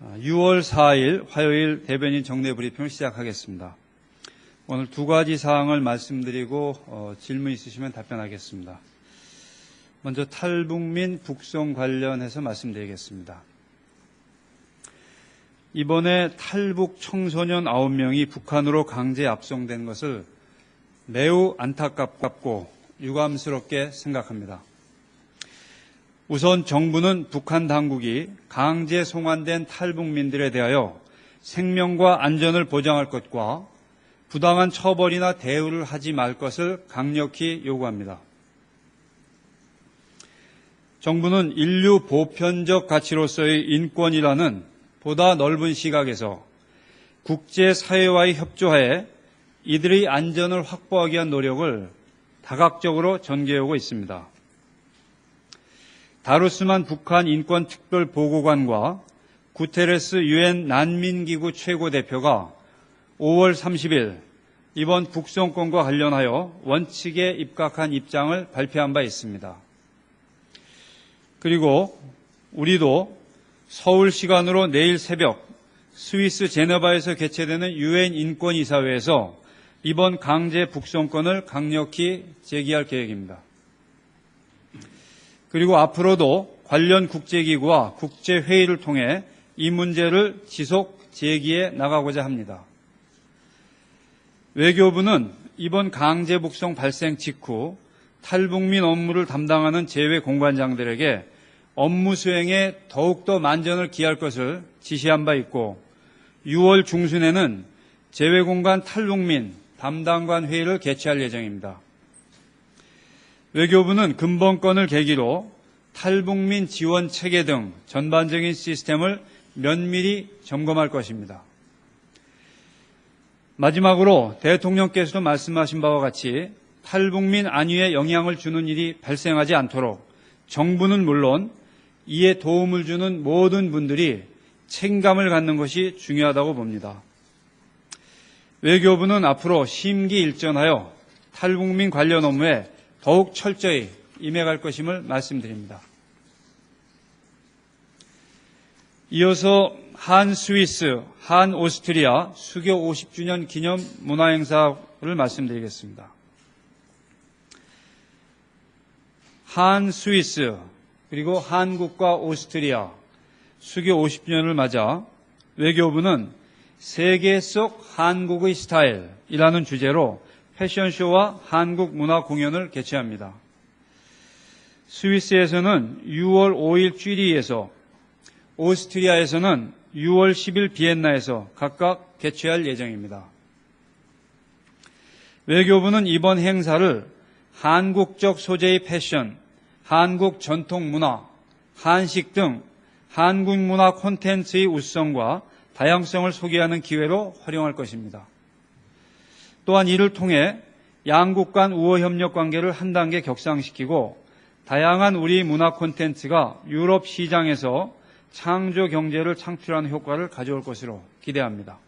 6월 4일 화요일 대변인 정례 브리핑을 시작하겠습니다. 오늘 두 가지 사항을 말씀드리고 어, 질문 있으시면 답변하겠습니다. 먼저 탈북민 북송 관련해서 말씀드리겠습니다. 이번에 탈북 청소년 9명이 북한으로 강제 압송된 것을 매우 안타깝고 유감스럽게 생각합니다. 우선 정부는 북한 당국이 강제 송환된 탈북민들에 대하여 생명과 안전을 보장할 것과 부당한 처벌이나 대우를 하지 말 것을 강력히 요구합니다. 정부는 인류 보편적 가치로서의 인권이라는 보다 넓은 시각에서 국제사회와의 협조하에 이들의 안전을 확보하기 위한 노력을 다각적으로 전개하고 있습니다. 다루스만 북한 인권특별보고관과 구테레스 유엔 난민기구 최고대표가 5월 30일 이번 북송권과 관련하여 원칙에 입각한 입장을 발표한 바 있습니다. 그리고 우리도 서울 시간으로 내일 새벽 스위스 제네바에서 개최되는 유엔 인권이사회에서 이번 강제 북송권을 강력히 제기할 계획입니다. 그리고 앞으로도 관련 국제기구와 국제회의를 통해 이 문제를 지속 제기해 나가고자 합니다. 외교부는 이번 강제 북송 발생 직후 탈북민 업무를 담당하는 제외 공관장들에게 업무 수행에 더욱더 만전을 기할 것을 지시한 바 있고 6월 중순에는 제외 공간 탈북민 담당관 회의를 개최할 예정입니다. 외교부는 근본권을 계기로 탈북민 지원 체계 등 전반적인 시스템을 면밀히 점검할 것입니다. 마지막으로 대통령께서도 말씀하신 바와 같이 탈북민 안위에 영향을 주는 일이 발생하지 않도록 정부는 물론 이에 도움을 주는 모든 분들이 책임감을 갖는 것이 중요하다고 봅니다. 외교부는 앞으로 심기일전하여 탈북민 관련 업무에 더욱 철저히 임해갈 것임을 말씀드립니다. 이어서 한 스위스, 한 오스트리아 수교 50주년 기념 문화행사를 말씀드리겠습니다. 한 스위스, 그리고 한국과 오스트리아 수교 50주년을 맞아 외교부는 세계 속 한국의 스타일이라는 주제로 패션쇼와 한국 문화 공연을 개최합니다. 스위스에서는 6월 5일 쥐리에서 오스트리아에서는 6월 10일 비엔나에서 각각 개최할 예정입니다. 외교부는 이번 행사를 한국적 소재의 패션, 한국 전통 문화, 한식 등 한국 문화 콘텐츠의 우수성과 다양성을 소개하는 기회로 활용할 것입니다. 또한 이를 통해 양국 간 우호 협력 관계를 한 단계 격상시키고 다양한 우리 문화 콘텐츠가 유럽 시장에서 창조 경제를 창출하는 효과를 가져올 것으로 기대합니다.